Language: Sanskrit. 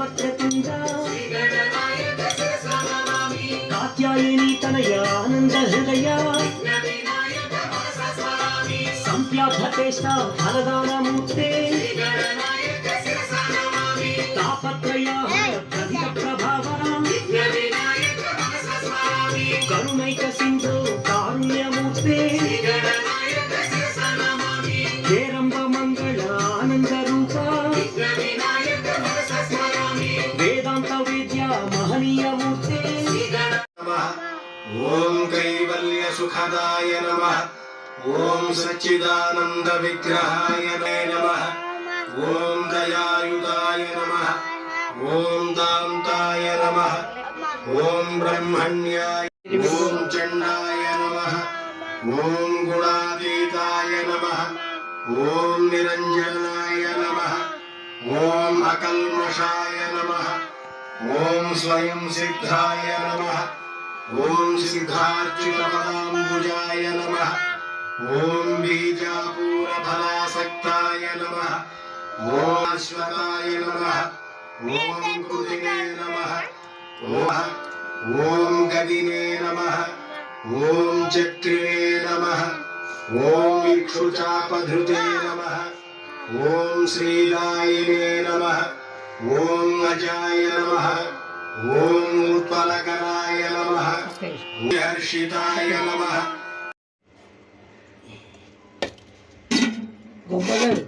వక్రతుండ కాత్యాయని తనయ ఆనంద హృదయ. సంప్యాభ తేష్ట ఫలదాన ॐ सच्चिदानन्दविग्रहाय नमः। ॐ दयायुधाय नमः। ॐ दान्ताय नमः। ॐ ब्रह्मण्याय ॐ चण्डाय नमः। ॐ गुणातीताय नमः। ॐ निरञ्जनाय नमः। ॐ अकल्मषाय नमः। ॐ स्वयं सिद्धाय नमः। ॐ सिद्धार्चितपदाम्बुजाय नमः। ओम बीजापुर बीजापूरफलासक्ताय नमः। ओम अश्वताय नमः। ओम कुदिने नमः। ओम गदिने नमः। ओम चक्रिने नमः। ओम इक्षुचापधृते नमः। ओम श्रीदायिने नमः। ओम अजाय नमः। ओम उत्पलकराय नमः। हर्षिताय नमः। 我不认